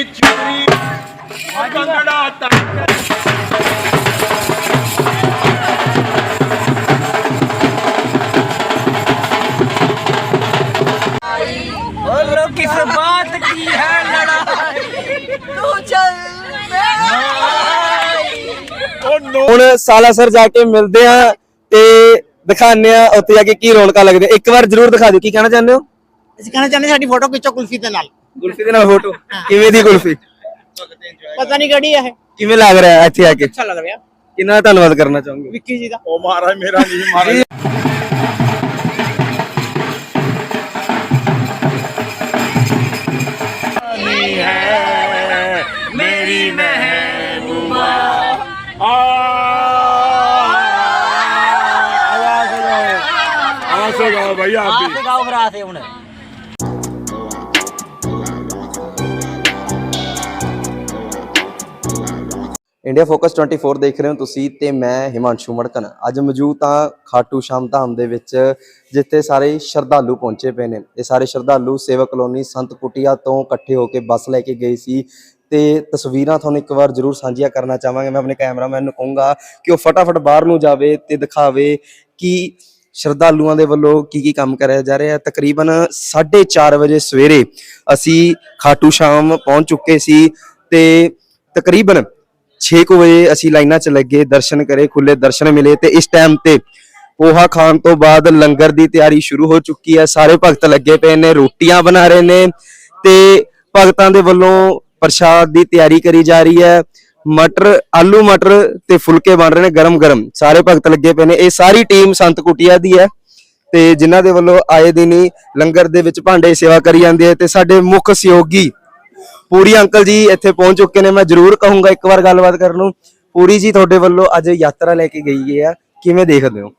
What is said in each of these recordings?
ਦੀ ਚੂਰੀ ਕੰਗੜਾ ਤੱਕ बोलो किस बात की है लड़ाई तू चल ਹੁਣ ਸਾਲਾਸਰ ਜਾ ਕੇ ਮਿਲਦੇ ਆ ਤੇ ਦਿਖਾਉਂਦੇ ਆ ਉੱਥੇ ਜਾ ਕੇ ਕੀ ਰੌਣਕਾਂ ਲੱਗਦੀਆਂ ਇੱਕ ਵਾਰ ਜ਼ਰੂਰ ਦਿਖਾ ਦਿਓ ਕੀ ਕਹਿਣਾ ਚਾਹੁੰਦੇ ਹੋ ਅਸੀਂ ਕਹਿਣਾ ਚਾਹੁੰਦੇ ਸਾਡੀ ਫੋਟੋ ਖਿੱਚੋ ਕੁਲਫੀ ਦੇ ਨਾਲ ਕੁਲਫੀ ਦੇ ਨਾਲ ਫੋਟੋ ਕਿਵੇਂ ਦੀ ਕੁਲਫੀ ਪਤਾ ਨਹੀਂ ਕਿਹੜੀ ਹੈ ਇਹ ਕਿਵੇਂ ਲੱਗ ਰਿਹਾ ਹੈ ਇੱਥੇ ਆ ਕੇ ਅੱਛਾ ਲੱਗ ਰਿਹਾ ਕਿੰਨਾ ਧੰਨਵਾਦ ਕਰਨਾ ਚਾਹੋਗੇ ਵਿੱਕੀ ਜੀ ਦਾ ਉਹ ਮਹਾਰਾਜ ਮੇਰਾ ਨਹੀਂ ਮਹਾਰਾਜ ਨਹੀਂ ਹੈ ਮੇਰੀ ਮਹਿਬੂਬਾ ਆ आवाज से गाओ आवाज से गाओ भैया आप भी गाओ फिर आते उन्हें ਇੰਡੀਆ ਫੋਕਸ 24 ਦੇਖ ਰਹੇ ਹੋ ਤੁਸੀਂ ਤੇ ਮੈਂ ਹਿਮਾਂਸ਼ੂ ਮੜਕਨ। ਅੱਜ ਮੌਜੂਦ ਤਾਂ ਖਾਟੂ ਸ਼ਾਮ ਧਾਮ ਦੇ ਵਿੱਚ, ਜਿੱਥੇ ਸਾਰੇ ਸ਼ਰਧਾਲੂ ਪਹੁੰਚੇ ਪਏ ਨੇ। ਇਹ ਸਾਰੇ ਸ਼ਰਧਾਲੂ ਸੇਵਾ ਕਲੋਨੀ ਸੰਤ ਕੁਟੀਆ ਤੋਂ ਇਕੱਠੇ ਹੋ ਕੇ ਬੱਸ ਲੈ ਕੇ ਗਏ ਸੀ। ਤੇ ਤਸਵੀਰਾਂ ਤੁਹਾਨੂੰ ਇੱਕ ਵਾਰ ਜ਼ਰੂਰ ਸਾਂਝੀਆਂ ਕਰਨਾ ਚਾਹਾਂਗੇ। ਮੈਂ ਆਪਣੇ ਕੈਮਰਾਮੈਨ ਨੂੰ ਕਹੂੰਗਾ ਕਿ ਉਹ ਫਟਾਫਟ ਬਾਹਰ ਨੂੰ ਜਾਵੇ ਤੇ ਦਿਖਾਵੇ ਕਿ ਸ਼ਰਧਾਲੂਆਂ ਦੇ ਵੱਲੋਂ ਕੀ ਕੀ ਕੰਮ ਕਰਿਆ ਜਾ ਰਿਹਾ। ਹੈ ਤਕਰੀਬਨ 4:30 ਵਜੇ ਸਵੇਰੇ ਅਸੀਂ ਖਾਟੂ ਸ਼ਾਮ ਪਹੁੰਚ ਚੁੱਕੇ ਸੀ ਤੇ ਤਕਰੀਬਨ 6 ਕੁ ਵਜੇ ਅਸੀਂ ਲਾਈਨਾਂ 'ਚ ਲੱਗੇ, ਦਰਸ਼ਨ ਕਰੇ ਖੁੱਲੇ ਦਰਸ਼ਨ ਮਿਲੇ ਤੇ ਇਸ ਟਾਈਮ ਤੇ ਪੋਹਾ ਖਾਣ ਤੋਂ ਬਾਅਦ ਲੰਗਰ ਦੀ ਤਿਆਰੀ ਸ਼ੁਰੂ ਹੋ ਚੁੱਕੀ ਹੈ। ਸਾਰੇ ਭਗਤ ਲੱਗੇ ਪਏ ਨੇ, ਰੋਟੀਆਂ ਬਣਾ ਰਹੇ ਨੇ ਤੇ ਭਗਤਾਂ ਦੇ ਵੱਲੋਂ ਪ੍ਰਸ਼ਾਦ ਦੀ ਤਿਆਰੀ ਕਰੀ ਜਾ ਰਹੀ ਹੈ। ਮਟਰ, ਆਲੂ ਮਟਰ ਤੇ ਫੁਲਕੇ ਬਣ ਰਹੇ ਨੇ ਗਰਮ ਗਰਮ। ਸਾਰੇ ਭਗਤ ਲੱਗੇ ਪਏ ਨੇ। ਇਹ ਸਾਰੀ ਟੀਮ ਸੰਤ ਕੁਟੀਆ ਦੀ ਹੈ ਤੇ ਜਿਨ੍ਹਾਂ ਦੇ ਵੱਲੋਂ ਆਏ ਦਿਨ ਹੀ ਲੰਗਰ ਦੇ ਵਿੱਚ ਭਾਂਡੇ ਸੇਵਾ ਕਰੀ ਜਾਂਦੀ ਹੈ ਤੇ ਸਾਡੇ ਮੁੱਖ ਸਹਿਯੋਗੀ ਪੂਰੀ ਅੰਕਲ ਜੀ ਇੱਥੇ ਪਹੁੰਚ ਚੁੱਕੇ ਨੇ ਮੈਂ ਜ਼ਰੂਰ ਕਹੂੰਗਾ ਇੱਕ ਵਾਰ ਗੱਲਬਾਤ ਕਰਨ ਨੂੰ। ਪੂਰੀ ਜੀ ਤੁਹਾਡੇ ਵੱਲੋਂ ਅੱਜ ਯਾਤਰਾ ਲੈ ਕੇ ਗਈ ਹੈ। ਕਿਵੇਂ ਦੇਖਦੇ ਹੋ?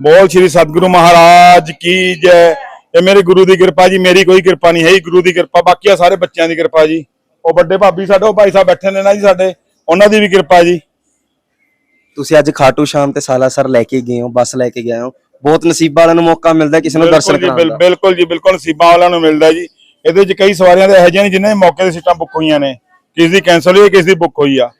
ਬੋਲ ਸ਼੍ਰੀ ਸਤਿਗੁਰੂ ਮਹਾਰਾਜ ਕੀ ਜੈ। ਇਹ ਮੇਰੇ ਗੁਰੂ ਦੀ ਕਿਰਪਾ ਜੀ ਮੇਰੀ ਕੋਈ ਕਿਰਪਾ ਨਹੀਂ ਹੈ ਜੀ ਗੁਰੂ ਦੀ ਕਿਰਪਾ। ਬਾਕੀ ਆ ਸਾਰੇ ਬੱਚਿਆਂ ਦੀ ਕਿਰਪਾ ਜੀ। ਉਹ ਵੱਡੇ ਭਾਬੀ ਸਾਡੇ ਉਹ ਭਾਈ ਸਾਹਿਬ ਬੈਠੇ ਨੇ ਨਾ ਜੀ ਸਾਡੇ ਉਹਨਾਂ ਦੀ ਵੀ ਕਿਰਪਾ ਜੀ। ਤੁਸੀਂ ਅੱਜ ਖਾਟੂ ਸ਼ਾਮ ਤੇ ਸਾਲਾਸਰ ਲੈ ਕੇ ਗਏ ਹੋ ਬੱਸ ਲੈ ਕੇ ਗਏ ਹੋ। ਬਹੁਤ ਨਸੀਬਾਂ ਵਾਲਿਆਂ ਨੂੰ ਮੌਕਾ ਮਿਲਦਾ ਹੈ ਕਿਸੇ ਨੂੰ ਦਰਸ਼ਨ ਕਰਾਉਣ ਦਾ। ਬਿਲਕੁਲ ਜੀ ਬਿਲਕੁਲ ਨਸੀਬਾਂ ਵਾਲਿਆਂ ਨੂੰ ਮਿਲਦਾ ਜੀ। ਇਹਦੇ ਵਿੱਚ ਕਈ ਸਵਾਰੀਆਂ ਦੇ ਇਹੋ ਜਿਹੀਆਂ ਨੇ ਜਿਨ੍ਹਾਂ ਦੇ ਮੌਕੇ ਦੇ ਸੀਟਾਂ ਬੁੱਕ ਹੋਈਆਂ ਨੇ। ਕਿਸੇ ਦੀ ਕੈਨਸਲ ਹੋਈ ਹੈ, ਕਿਸੇ ਦੀ ਬੁੱਕ ਹੋਈ ਆ।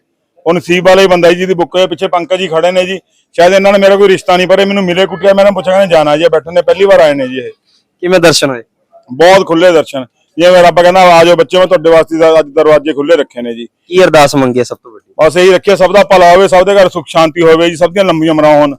ਉਹ ਨਸੀਬ ਵਾਲਾ ਬੰਦਾ ਜੀ ਜਿਹਦੀ ਬੁੱਕ ਹੋਈ। ਪਿੱਛੇ ਪੰਕਜ ਜੀ ਖੜੇ ਨੇ ਜੀ। ਸ਼ਾਇਦ ਇਹਨਾਂ ਨਾਲ ਮੇਰਾ ਕੋਈ ਰਿਸ਼ਤਾ ਨਹੀਂ ਪਰ ਇਹ ਮੈਨੂੰ ਮਿਲੇ ਕੁੱਟਿਆ ਮੈਂ ਇਹਨਾਂ ਨੂੰ ਪੁੱਛਿਆ ਕਹਿੰਦੇ ਜਾਣਾ ਜੀ ਇਹ ਬੈਠੇ ਨੇ ਪਹਿਲੀ ਵਾਰ ਆਏ ਨੇ ਜੀ ਇਹ। ਕਿਵੇਂ ਦਰਸ਼ਨ ਹੋਏ? ਬਹੁਤ ਖੁੱਲੇ ਦਰਸ਼ਨ। ਜਿਵੇਂ ਰੱਬ ਕਹਿੰਦਾ ਆ ਜਾਓ ਬੱਚੇ ਮੈਂ ਤੁਹਾਡੇ ਵਾਸਤੇ ਅੱਜ ਦਰਵਾਜ਼ੇ ਖੁੱਲੇ ਰੱਖੇ ਨੇ ਜੀ। ਕੀ ਅਰਦਾਸ ਮੰਗੀ ਸਭ ਤੋਂ ਵੱਡੀ? ਬਸ ਇਹੀ ਰੱਖਿਆ ਸਭ ਦਾ ਭਲਾ ਹੋਵੇ ਸਭ ਦੇ ਘਰ ਸੁੱਖ ਸ਼ਾਂਤੀ ਹੋਵੇ ਜੀ ਸਭ ਦੀਆਂ ਲੰਬੀਆਂ ਉਮਰਾਂ ਹੋਣ।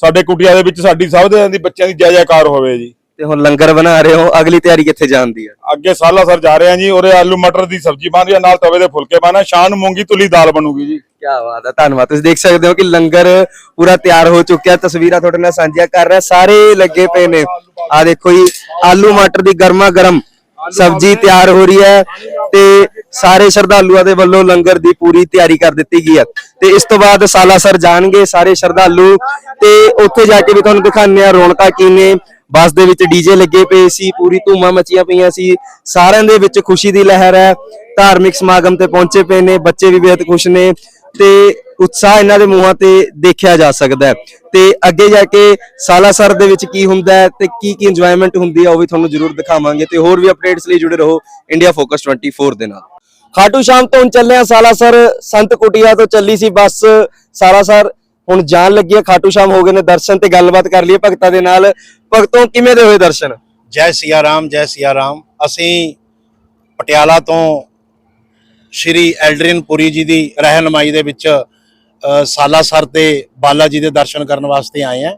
ਸਾਡੇ ਕੁਟੀਆਂ ਦੇ ਵਿੱਚ ਸਾਡੀ ਸਭ ਦੇ ਦੀ ਬੱਚਿਆਂ ਦੀ ਜੈ ਜੈਕਾਰ ਹੋਵੇ ਜੀ। ਤੇ ਹੁਣ ਲੰਗਰ ਬਣਾ ਰਹੇ ਹੋ ਅਗਲੀ ਤਿਆਰੀ ਕਿੱਥੇ ਜਾਣ ਦੀ ਹੈ? ਅੱਗੇ ਸਾਲਾ ਸਰ ਜਾ ਰਹੇ ਆ ਜੀ ਉਰੇ ਆਲੂ ਮਟਰ ਦੀ ਸਬਜ਼ੀ ਬਣ ਰਹੀ ਆ ਨਾਲ ਤਵੇ ਦੇ ਫੁਲਕੇ ਬਣਾ ਸ਼ਾਮ ਨੂੰ ਮੂੰਗੀ ਤੁਲੀ ਦਾਲ ਬਣੂਗੀ ਜੀ। ਕੀ ਬਾਤ ਹੈ ਧੰਨਵਾਦ। ਤੁਸੀਂ ਦੇਖ ਸਕਦੇ ਹੋ ਕਿ ਲੰਗਰ ਪੂਰਾ ਤਿਆਰ ਹੋ ਚੁੱਕਿਆ ਤਸਵੀਰਾਂ ਤੁਹਾਡੇ ਨਾਲ ਸਾਂਝੀਆਂ ਕਰ ਰਿਹਾ ਸਾਰੇ ਲੱਗੇ ਪਏ ਨੇ। ਆ ਦੇਖੋ ਜੀ ਆਲੂ ਮਟਰ ਦੀ ਗਰਮਾ ਗਰਮ ਸਬਜ਼ੀ ਤਿਆਰ ਹੋ ਰਹੀ ਹੈ ਤੇ ਸਾਰੇ ਸ਼ਰਧਾਲੂਆਂ ਦੇ ਵੱਲੋਂ ਲੰਗਰ ਦੀ ਪੂਰੀ ਤਿਆਰੀ ਕਰ ਦਿੱਤੀ ਗਈ ਹੈ। ਤੇ ਇਸ ਤੋਂ ਬਾਅਦ ਸਾਲਾਸਰ ਜਾਣਗੇ ਸਾਰੇ ਸ਼ਰਧਾਲੂ ਤੇ ਉੱਥੇ ਜਾ ਕੇ ਵੀ ਤੁਹਾਨੂੰ ਦਿਖਾਉਂਦੇ ਆ ਰੌਣਕਾਂ ਕੀ ਨੇ। ਬੱਸ ਦੇ ਵਿੱਚ ਡੀਜੇ ਲੱਗੇ ਪਏ ਸੀ, ਪੂਰੀ ਧੂਮਾਂ ਮਚੀਆਂ ਪਈਆਂ ਸੀ। ਸਾਰਿਆਂ ਦੇ ਵਿੱਚ ਖੁਸ਼ੀ ਦੀ ਲਹਿਰ ਹੈ। ਧਾਰਮਿਕ ਸਮਾਗਮ ਤੇ ਪਹੁੰਚੇ ਪਏ ਨੇ, ਬੱਚੇ ਵੀ ਬੇहद ਖੁਸ਼ ਨੇ ਤੇ ਉਤਸ਼ਾਹ ਇਹਨਾਂ ਦੇ ਮੂੰਹਾਂ ਤੇ ਦੇਖਿਆ ਜਾ ਸਕਦਾ ਹੈ। ਤੇ ਅੱਗੇ ਜਾ ਕੇ ਸਾਲਾਸਰ ਦੇ ਵਿੱਚ ਕੀ ਹੁੰਦਾ ਹੈ ਤੇ ਕੀ ਕੀ ਇੰਜੋਇਮੈਂਟ ਹੁੰਦੀ ਹੈ ਉਹ ਵੀ ਤੁਹਾਨੂੰ ਜ਼ਰੂਰ ਦਿਖਾਵਾਂਗੇ ਤੇ ਹੋਰ ਵੀ ਅਪਡੇਟਸ ਲਈ ਜੁੜੇ ਰਹੋ ਇੰਡੀਆ ਫੋਕਸ 24 ਦੇ ਨਾਲ। ਖਾਟੂ ਸ਼ਾਮ ਤੋਂ ਹੁਣ ਚੱਲੇ ਆ ਸਾਲਾਸਰ। ਸੰਤ ਕੁਟੀਆ ਤੋਂ ਚੱਲੀ ਸੀ ਬੱਸ। ਸਾਲਾਸਰ ਹੁਣ ਜਾਣ ਲੱਗੀ ਹੈ ਖਾਟੂ ਸ਼ਾਮ ਹੋ ਗਏ ਨੇ ਦਰਸ਼ਨ ਤੇ ਗੱਲਬਾਤ ਕਰ ਲਈਏ ਭਗਤਾਂ ਦੇ ਨਾਲ। ਭਗਤੋਂ ਕਿਵੇਂ ਦੇ ਹੋਏ ਦਰਸ਼ਨ? ਜੈ ਸਿਆ ਰਾਮ ਜੈ ਸਿਆ ਰਾਮ। ਅਸੀਂ ਪਟਿਆਲਾ ਤੋਂ ਸ਼੍ਰੀ ਐਲਡਰੀਨ ਪੁਰੀ ਜੀ ਦੀ ਰਹਿਨਮਾਈ ਦੇ ਵਿੱਚ ਅ, ਸਾਲਾਸਰ ਤੇ ਬਾਲਾ ਜੀ ਦੇ ਦਰਸ਼ਨ ਕਰਨ ਵਾਸਤੇ ਆਏ ਹਾਂ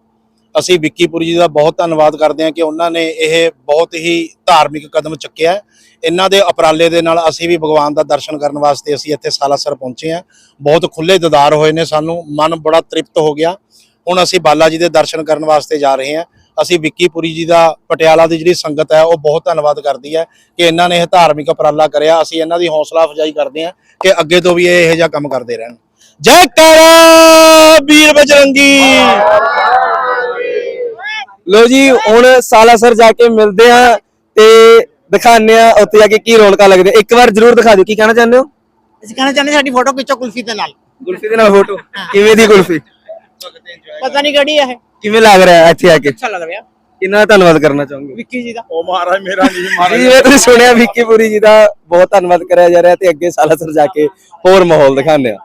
ਅਸੀਂ ਵਿੱਕੀ ਪੁਰੀ ਜੀ ਦਾ ਬਹੁਤ ਧੰਨਵਾਦ ਕਰਦੇ ਹਾਂ ਕਿ ਉਹਨਾਂ ਨੇ ਇਹ ਬਹੁਤ ਹੀ ਧਾਰਮਿਕ ਕਦਮ ਚੁੱਕਿਆ ਇਹਨਾਂ ਦੇ ਉਪਰਾਲੇ ਦੇ ਨਾਲ ਅਸੀਂ ਵੀ ਭਗਵਾਨ ਦਾ ਦਰਸ਼ਨ ਕਰਨ ਵਾਸਤੇ ਅਸੀਂ ਇੱਥੇ ਸਾਲਾਸਰ ਪਹੁੰਚੇ ਹਾਂ। ਬਹੁਤ ਖੁੱਲੇ ਦਿਦਾਰ ਹੋਏ ਨੇ ਸਾਨੂੰ, ਮਨ ਬੜਾ ਤ੍ਰਿਪਤ ਹੋ ਗਿਆ। ਹੁਣ ਅਸੀਂ ਬਾਲਾ ਜੀ ਦੇ ਦਰਸ਼ਨ ਕਰਨ ਵਾਸਤੇ ਜਾ ਰਹੇ ਹਾਂ। ਅਸੀਂ ਵਿੱਕੀਪੁਰੀ ਜੀ ਦਾ, ਪਟਿਆਲਾ ਦੀ ਜਿਹੜੀ ਸੰਗਤ ਹੈ, ਉਹ ਬਹੁਤ ਧੰਨਵਾਦ ਕਰਦੀ ਹੈ ਕਿ ਇਹਨਾਂ ਨੇ ਇਹ ਧਾਰਮਿਕ ਉਪਰਾਲਾ ਕਰਿਆ। ਅਸੀਂ ਇਹਨਾਂ ਦੀ ਹੌਸਲਾ ਅਫਜ਼ਾਈ ਕਰਦੇ ਹਾਂ ਕਿ ਅੱਗੇ ਤੋਂ ਵੀ ਇਹ ਇਹੋ ਜਿਹਾ ਕੰਮ ਕਰਦੇ ਰਹਿਣ। ਜੈ ਕਾਰਾ ਵੀਰ ਬਜਰੰਗੀ! ਲੋ ਜੀ ਹੁਣ ਸਾਲਾਸਰ ਜਾ ਕੇ ਮਿਲਦੇ ਆ ਤੇ ਦਿਖਾਉਂਦੇ ਆ ਉੱਥੇ ਜਾ ਕੇ ਕੀ ਰੌਣਕਾਂ ਲੱਗਦੀਆਂ। ਇੱਕ ਵਾਰ ਜ਼ਰੂਰ ਦਿਖਾ ਦਿਓ ਕੀ ਕਹਿਣਾ ਚਾਹੁੰਦੇ ਹੋ? ਅਸੀਂ ਕਹਿਣਾ ਚਾਹੁੰਦੇ ਸਾਡੀ ਫੋਟੋ ਖਿੱਚੋ ਕੁਲਫੀ ਦੇ ਨਾਲ। ਕੁਲਫੀ ਦੇ ਨਾਲ ਫੋਟੋ? ਕਿਵੇਂ ਦੀ ਕੁਲਫੀ? ਪਤਾ ਨਹੀਂ ਕਿਹੜੀ ਹੈ ਇਹ। ਕਿਵੇਂ ਲੱਗ ਰਿਹਾ ਇੱਥੇ ਆ ਕੇ? ਅੱਛਾ ਲੱਗ ਰਿਹਾ। ਕਿੰਨਾ ਧੰਨਵਾਦ ਕਰਨਾ ਚਾਹੋਗੇ? ਵਿੱਕੀ ਜੀ ਦਾ। ਉਹ ਮਹਾਰਾਜ ਮੇਰਾ ਨਹੀਂ ਜੀ ਮਹਾਰਾਜ ਜਿਵੇਂ ਤੁਸੀਂ ਸੁਣਿਆ ਵਿੱਕੀ ਪੁਰੀ ਜੀ ਦਾ ਬਹੁਤ ਧੰਨਵਾਦ ਕਰਿਆ ਜਾ ਰਿਹਾ ਤੇ ਅੱਗੇ ਸਾਲਾਸਰ ਜਾ ਕੇ ਹੋਰ ਮਾਹੌਲ ਦਿਖਾਉਂਦੇ ਆ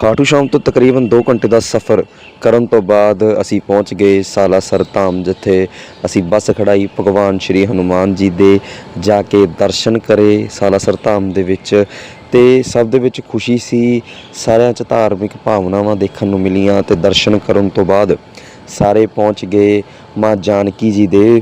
ਖਾਟੂ ਸ਼ਾਮ ਤੋਂ ਤਕਰੀਬਨ 2 ਘੰਟੇ ਦਾ ਸਫ਼ਰ ਕਰਨ ਤੋਂ ਬਾਅਦ ਅਸੀਂ ਪਹੁੰਚ ਗਏ ਸਾਲਾਸਰ ਧਾਮ, ਜਿੱਥੇ ਅਸੀਂ ਬੱਸ ਖੜਾਈ ਭਗਵਾਨ ਸ਼੍ਰੀ ਹਨੂਮਾਨ ਜੀ ਦੇ ਜਾ ਕੇ ਦਰਸ਼ਨ ਕਰੇ ਸਾਲਾਸਰ ਧਾਮ ਦੇ ਵਿੱਚ। ਤੇ ਸਭ ਦੇ ਵਿੱਚ ਖੁਸ਼ੀ ਸੀ, ਸਾਰਿਆਂ 'ਚ ਧਾਰਮਿਕ ਭਾਵਨਾਵਾਂ ਦੇਖਣ ਨੂੰ ਮਿਲੀਆਂ ਤੇ ਦਰਸ਼ਨ ਕਰਨ ਤੋਂ ਬਾਅਦ ਸਾਰੇ ਪਹੁੰਚ ਗਏ ਮਾਂ ਜਾਨਕੀ ਜੀ ਦੇ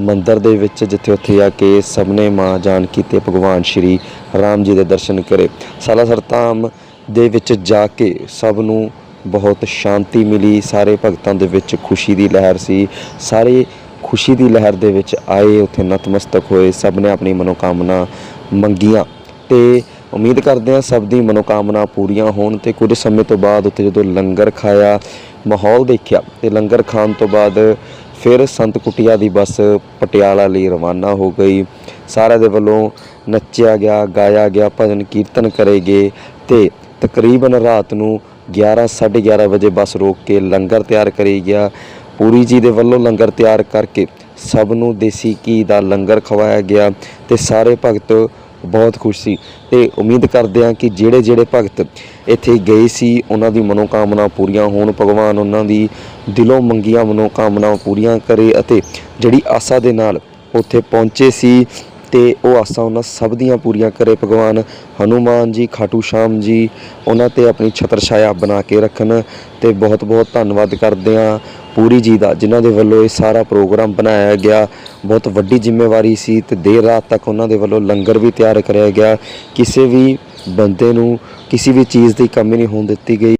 ਮੰਦਰ ਦੇ ਵਿੱਚ, ਜਿੱਥੇ ਉੱਥੇ ਆ ਕੇ ਸਭ ਨੇ ਮਾਂ ਜਾਨਕੀ ਤੇ ਭਗਵਾਨ ਸ਼੍ਰੀ ਰਾਮ ਜੀ ਦੇ ਦਰਸ਼ਨ ਕਰੇ। ਸਾਲਾਸਰ ਧਾਮ ਦੇ ਵਿੱਚ ਜਾ ਕੇ ਸਭ ਨੂੰ ਬਹੁਤ ਸ਼ਾਂਤੀ ਮਿਲੀ। ਸਾਰੇ ਭਗਤਾਂ ਦੇ ਵਿੱਚ ਖੁਸ਼ੀ ਦੀ ਲਹਿਰ ਸੀ। ਸਾਰੇ ਖੁਸ਼ੀ ਦੀ ਲਹਿਰ ਦੇ ਵਿੱਚ ਆਏ, ਉੱਥੇ ਨਤਮਸਤਕ ਹੋਏ। ਸਭ ਨੇ ਆਪਣੀ ਮਨੋਕਾਮਨਾ ਮੰਗੀਆਂ ਤੇ ਉਮੀਦ ਕਰਦੇ ਹਾਂ ਸਭ ਦੀ ਮਨੋਕਾਮਨਾ ਪੂਰੀਆਂ ਹੋਣ ਤੇ ਕੁਝ ਸਮੇਂ ਤੋਂ ਬਾਅਦ ਉੱਥੇ ਜਦੋਂ ਲੰਗਰ ਖਾਇਆ, ਮਾਹੌਲ ਦੇਖਿਆ ਤੇ ਲੰਗਰ ਖਾਣ ਤੋਂ ਬਾਅਦ ਫਿਰ ਸੰਤ ਕੁਟੀਆ ਦੀ ਬੱਸ ਪਟਿਆਲਾ ਲਈ ਰਵਾਨਾ ਹੋ ਗਈ। ਸਾਰਿਆਂ ਦੇ ਵੱਲੋਂ ਨੱਚਿਆ ਗਿਆ, ਗਾਇਆ ਗਿਆ, ਭਜਨ ਕੀਰਤਨ ਕਰੇ ਗਏ ਤੇ ਤਕਰੀਬਨ ਰਾਤ ਨੂੰ 11 11:30 ਵਜੇ ਬੱਸ ਰੋਕ ਕੇ ਲੰਗਰ ਤਿਆਰ ਕਰੀ ਗਿਆ। ਪੂਰੀ ਜੀ ਦੇ ਵੱਲੋਂ ਲੰਗਰ ਤਿਆਰ ਕਰਕੇ ਸਭ ਨੂੰ ਦੇਸੀ ਘੀ ਦਾ ਲੰਗਰ ਖਵਾਇਆ ਗਿਆ ਤੇ ਸਾਰੇ ਭਗਤ ਬਹੁਤ ਖੁਸ਼ ਸੀ ਤੇ ਉਮੀਦ ਕਰਦੇ ਹਾਂ ਕਿ ਜਿਹੜੇ ਜਿਹੜੇ ਭਗਤ ਇੱਥੇ ਗਏ ਸੀ, ਉਹਨਾਂ ਦੀ ਮਨੋਕਾਮਨਾ ਪੂਰੀਆਂ ਹੋਣ। ਭਗਵਾਨ ਉਹਨਾਂ ਦੀ ਦਿਲੋਂ ਮੰਗੀਆਂ ਮਨੋਕਾਮਨਾ ਪੂਰੀਆਂ ਕਰੇ ਅਤੇ ਜਿਹੜੀ ਆਸਾ ਦੇ ਨਾਲ ਉੱਥੇ ਪਹੁੰਚੇ ਸੀ ਤੇ ਉਹ ਆਸਾਂ ਉਹਨਾਂ ਸਭ ਦੀਆਂ ਪੂਰੀਆਂ ਕਰੇ। ਭਗਵਾਨ ਹਨੂਮਾਨ ਜੀ, ਖਾਟੂ ਸ਼ਾਮ ਜੀ, ਉਹਨਾਂ ਤੇ ਆਪਣੀ ਛਤਰ ਛਾਇਆ ਬਣਾ ਕੇ ਰੱਖਣ ਤੇ ਬਹੁਤ ਬਹੁਤ ਧੰਨਵਾਦ ਕਰਦੇ ਹਾਂ ਪੂਰੀ ਜੀ ਦਾ, ਜਿਨ੍ਹਾਂ ਦੇ ਵੱਲੋਂ ਇਹ ਸਾਰਾ ਪ੍ਰੋਗਰਾਮ ਬਣਾਇਆ ਗਿਆ। ਬਹੁਤ ਵੱਡੀ ਜ਼ਿੰਮੇਵਾਰੀ ਸੀ ਤੇ ਦੇਰ ਰਾਤ ਤੱਕ ਉਹਨਾਂ ਦੇ ਵੱਲੋਂ ਲੰਗਰ ਵੀ ਤਿਆਰ ਕਰਿਆ ਗਿਆ। ਕਿਸੇ ਵੀ ਬੰਦੇ ਨੂੰ, ਕਿਸੇ ਵੀ ਚੀਜ਼ ਦੀ ਕਮੀ ਨਹੀਂ ਹੋਣ ਦਿੱਤੀ ਗਈ।